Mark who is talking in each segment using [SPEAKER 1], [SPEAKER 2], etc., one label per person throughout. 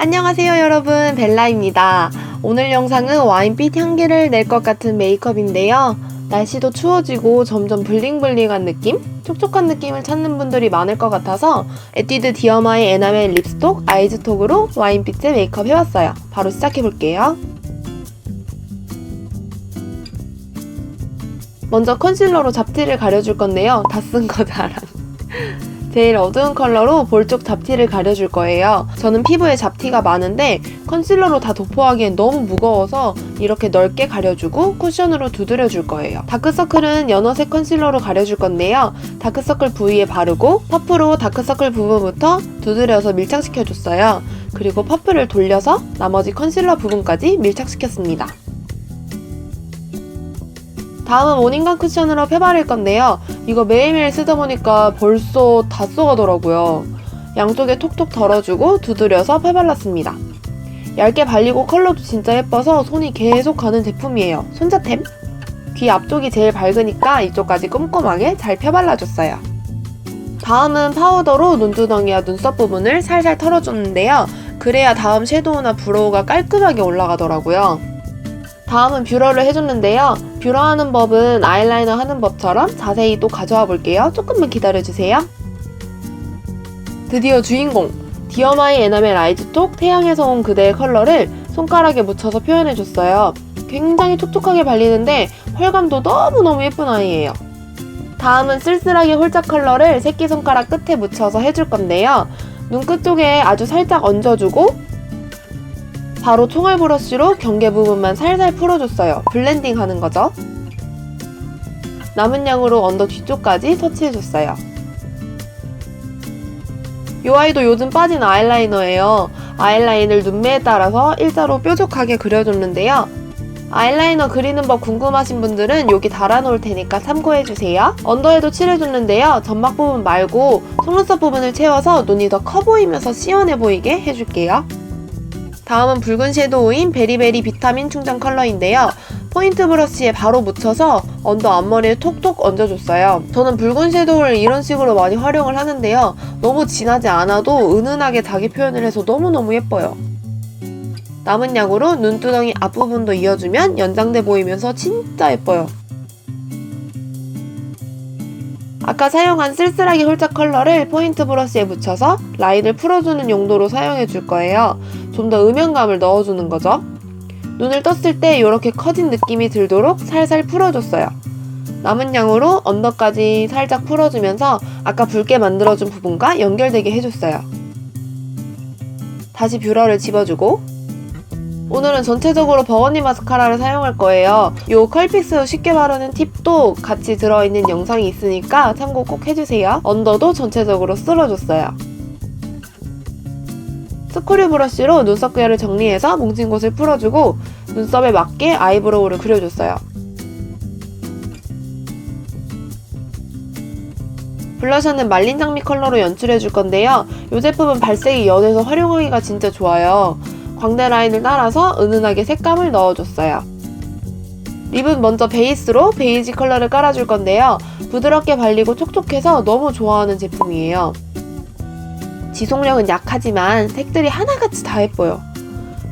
[SPEAKER 1] 안녕하세요 여러분 벨라입니다. 오늘 영상은 와인빛 향기를 낼 것 같은 메이크업인데요. 날씨도 추워지고 점점 블링블링한 느낌? 촉촉한 느낌을 찾는 분들이 많을 것 같아서 에뛰드 디어마이 에나멜 립스톡 아이즈톡으로 와인빛의 메이크업 해봤어요. 바로 시작해볼게요. 먼저 컨실러로 잡티를 가려줄 건데요. 다 쓴 거 자랑. 제일 어두운 컬러로 볼 쪽 잡티를 가려줄 거예요. 저는 피부에 잡티가 많은데 컨실러로 다 도포하기엔 너무 무거워서 이렇게 넓게 가려주고 쿠션으로 두드려줄 거예요. 다크서클은 연어색 컨실러로 가려줄 건데요. 다크서클 부위에 바르고 퍼프로 다크서클 부분부터 두드려서 밀착시켜줬어요. 그리고 퍼프를 돌려서 나머지 컨실러 부분까지 밀착시켰습니다. 다음은 모닝감 쿠션으로 펴바를 건데요. 이거 매일매일 쓰다 보니까 벌써 다 썩어더라고요. 양쪽에 톡톡 덜어주고 두드려서 펴발랐습니다. 얇게 발리고 컬러도 진짜 예뻐서 손이 계속 가는 제품이에요. 손자템? 귀 앞쪽이 제일 밝으니까 이쪽까지 꼼꼼하게 잘 펴발라줬어요. 다음은 파우더로 눈두덩이와 눈썹 부분을 살살 털어줬는데요. 그래야 다음 섀도우나 브로우가 깔끔하게 올라가더라고요. 다음은 뷰러를 해줬는데요. 뷰러 하는 법은 아이라이너 하는 법처럼 자세히 또 가져와 볼게요. 조금만 기다려주세요. 드디어 주인공! 디어마이 에나멜 아이즈톡 태양에서 온 그대의 컬러를 손가락에 묻혀서 표현해줬어요. 굉장히 촉촉하게 발리는데 펄감도 너무너무 예쁜 아이예요. 다음은 쓸쓸하게 홀짝 컬러를 새끼손가락 끝에 묻혀서 해줄 건데요. 눈끝 쪽에 아주 살짝 얹어주고 바로 총알 브러쉬로 경계 부분만 살살 풀어줬어요. 블렌딩 하는 거죠. 남은 양으로 언더 뒤쪽까지 터치해줬어요. 이 아이도 요즘 빠진 아이라이너예요. 아이라인을 눈매에 따라서 일자로 뾰족하게 그려줬는데요. 아이라이너 그리는 법 궁금하신 분들은 여기 달아놓을 테니까 참고해주세요. 언더에도 칠해줬는데요. 점막 부분 말고 속눈썹 부분을 채워서 눈이 더 커 보이면서 시원해 보이게 해줄게요. 다음은 붉은 섀도우인 베리베리 비타민 충전 컬러인데요. 포인트 브러쉬에 바로 묻혀서 언더 앞머리에 톡톡 얹어줬어요. 저는 붉은 섀도우를 이런 식으로 많이 활용을 하는데요. 너무 진하지 않아도 은은하게 자기 표현을 해서 너무너무 예뻐요. 남은 양으로 눈두덩이 앞부분도 이어주면 연장돼 보이면서 진짜 예뻐요. 아까 사용한 쓸쓸하게 홀짝 컬러를 포인트 브러쉬에 묻혀서 라인을 풀어주는 용도로 사용해 줄 거예요. 좀 더 음영감을 넣어주는 거죠. 눈을 떴을 때 이렇게 커진 느낌이 들도록 살살 풀어줬어요. 남은 양으로 언더까지 살짝 풀어주면서 아까 붉게 만들어준 부분과 연결되게 해줬어요. 다시 뷰러를 집어주고 오늘은 전체적으로 버거니 마스카라를 사용할 거예요. 이 컬픽스 쉽게 바르는 팁도 같이 들어있는 영상이 있으니까 참고 꼭 해주세요. 언더도 전체적으로 쓸어줬어요. 스크류 브러쉬로 눈썹 궤를 정리해서 뭉친 곳을 풀어주고 눈썹에 맞게 아이브로우를 그려줬어요. 블러셔는 말린 장미 컬러로 연출해줄 건데요. 이 제품은 발색이 연해서 활용하기가 진짜 좋아요. 광대 라인을 따라서 은은하게 색감을 넣어줬어요. 립은 먼저 베이스로 베이지 컬러를 깔아줄 건데요. 부드럽게 발리고 촉촉해서 너무 좋아하는 제품이에요. 지속력은 약하지만 색들이 하나같이 다 예뻐요.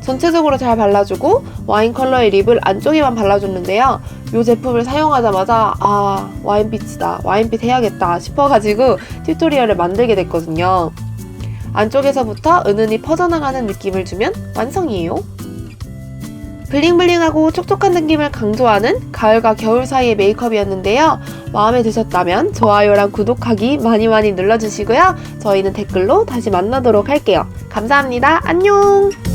[SPEAKER 1] 전체적으로 잘 발라주고 와인 컬러의 립을 안쪽에만 발라줬는데요. 이 제품을 사용하자마자 아 와인빛이다 와인빛 해야겠다 싶어가지고 튜토리얼을 만들게 됐거든요. 안쪽에서부터 은은히 퍼져나가는 느낌을 주면 완성이에요. 블링블링하고 촉촉한 느낌을 강조하는 가을과 겨울 사이의 메이크업이었는데요. 마음에 드셨다면 좋아요랑 구독하기 많이 많이 눌러주시고요. 저희는 댓글로 다시 만나도록 할게요. 감사합니다. 안녕!